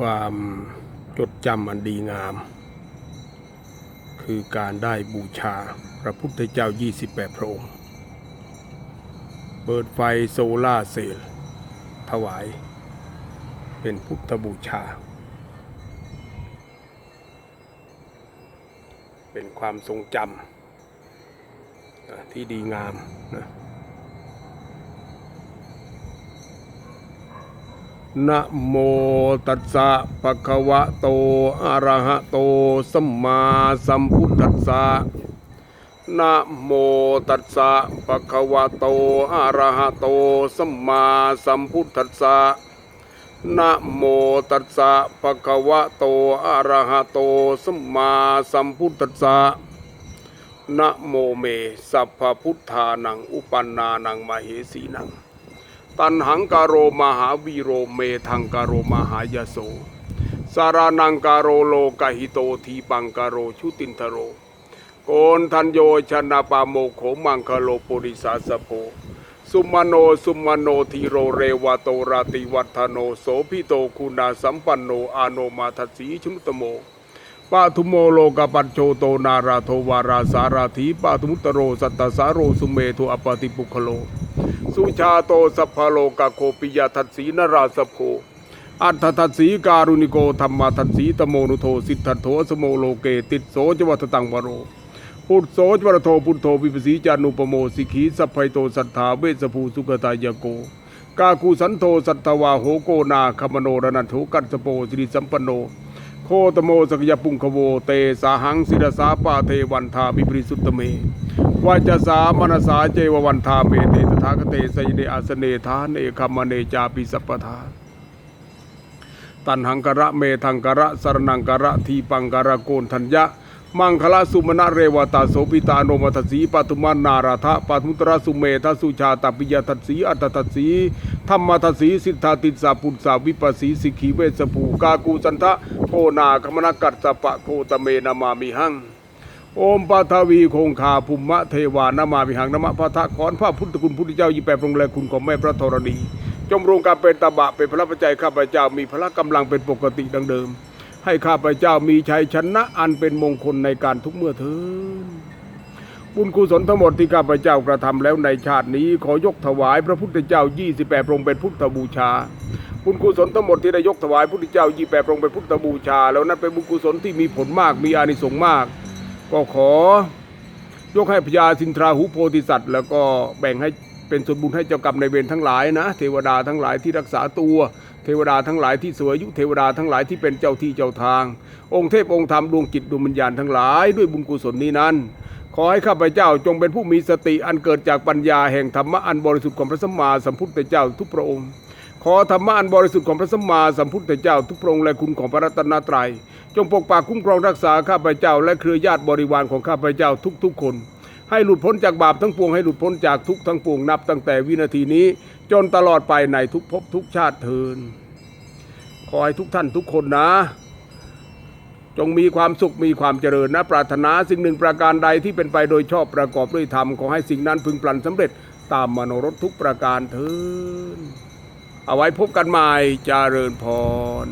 ความจดจำอันดีงาม คือการได้บูชาพระพุทธเจ้า 28 พระองค์ เปิดไฟโซล่าเซลล์ถวาย เป็นพุทธบูชา เป็นความทรงจำที่ดีงามนะ นะโมตัสสะภะคะวะโตอะระหะโตสัมมาสัมพุทธัสสะนะโมตัสสะภะคะวะโตอะระหะโตสัมมาสัมพุทธัสสะนะโมตัสสะภะคะวะโตอะระหะโตสัมมาสัมพุทธัสสะนะโมเมสัพพพุทธานังอุปันนานังมเหสีนัง ตันหังกาโรมหาวีโรเมทังกาโรมหายโส สารานังกาโรโลกหิโตทีปังกาโรชุตินทโร โกนทันโยชนะปาโมโขมังคโลปุริสาสโพสุมาโนสุมาโนทีโรเรวาโตราติวัฒโนโสพิโตคุณาสัมปันโนอาโนมาทัสสีชุนตโมปาทุโมโลกปัจโชโตนาราโทวาราสาราธีปาทุมุตโรสัตตสาโรสุเมโทอปติปุคโล สุชาโตสัพพโลกโคปิยทัสสีนราสพโคอัฏฐทัสสีการุณิโกธรรมทัสสีตโมนุโทสิทธัตโทสโมโลเกติดโสจวัตตังวโรพุทโสจวรโทพุทโธวิปสีจานุปโมสิกขีสัพพโตสัทธาเวสภูสุขตายโก กาคูสันโทสัตตวาโหโกนาคมโนรนันโทกัสโปสิริสัมปโน โคตโมสกยปุงคโวเตสาหังศิรสาปาเทวันทาบิปริสุตตเมวาจสามนสาเจววันทาเมเตต ถาคเตสยเนอาสเนทานเอคัมมเนจาปิสัพทาตันหังกระเมทังกระสรนังกระทีปังกระโกนทัญญะ มังคลาสุมณะเรวตาโสปิตาโนมัทสีปตุมานาราธะปทุตระสุเมทสุชาตปิยทัสสีอัตทัสสีธรรมทัสสีสิทธาติสาปุตสาวิปัสสีสิกขีเวสภูกากูจันทะโคนาคมนากัสสปะโคตเมนามามิหัง โอมปาทวีคงคาภูมะเทวานามามิหังนามะพระทะขอนพระพุทธคุณพุทธเจ้ายี่แปดพระองค์และคุณของแม่พระธรณี จงรงการเป็นตบะเป็นพระปัจจัยข้าพเจ้ามีพละกำลังเป็นปกติดังเดิม ให้ข้าพเจ้ามีชัยชนะอันเป็นมงคลในการทุกเมื่อเทินบุญกุศลทั้งหมดที่ข้าพเจ้ากระทำแล้วในชาตินี้ขอยกถวายพระพุทธเจ้า 28พระองค์เป็นพุทธบูชา บุญกุศลทั้งหมดที่ได้ยกถวายพระพุทธเจ้า 28พระองค์เป็นพุทธบูชา แล้วนั้นเป็นบุญกุศลที่มีผลมากมีอานิสงส์มาก ก็ขอยกให้พญาสินทราหูโพธิสัตว์ แล้วก็แบ่งให้เป็นส่วนบุญให้เจ้ากรรมในเวรทั้งหลายนะ เทวดาทั้งหลายที่รักษาตัว เทวดาทั้งหลายที่สวยอายุเทวดาทั้งหลายที่เป็นเจ้าที่เจ้าทาง องค์เทพองค์ธรรมดวงจิตดวงวิญญาณทั้งหลายด้วยบุญกุศลนี้นั้นขอให้ข้าพเจ้าจงเป็นผู้มีสติอันเกิดจากปัญญาแห่งธรรมะอันบริสุทธิ์ของพระสัมมาสัมพุทธเจ้าทุกพระองค์ ขอธรรมะอันบริสุทธิ์ของพระสัมมาสัมพุทธเจ้า ทุกพระองค์และคุณของพระรัตนตรัย จงปกปักคุ้มครองรักษาข้าพเจ้า และเครือญาติบริวารของข้าพเจ้าทุกๆคน ให้หลุดพ้นจากบาปทั้งปวงให้หลุดพ้นจากทุกทั้งปวงนับตั้งแต่วินาทีนี้ จนตลอดไปในทุกภพทุกชาติเทินขอให้ทุกท่านทุกคนนะ จงมีความสุขมีความเจริญนะ ปรารถนาสิ่งหนึ่งประการใดที่เป็นไปโดยชอบประกอบด้วยธรรมขอให้สิ่งนั้นพึงพลันสำเร็จตามมโนรสทุกประการเทิน เอาไว้พบกันใหม่จเจริญพร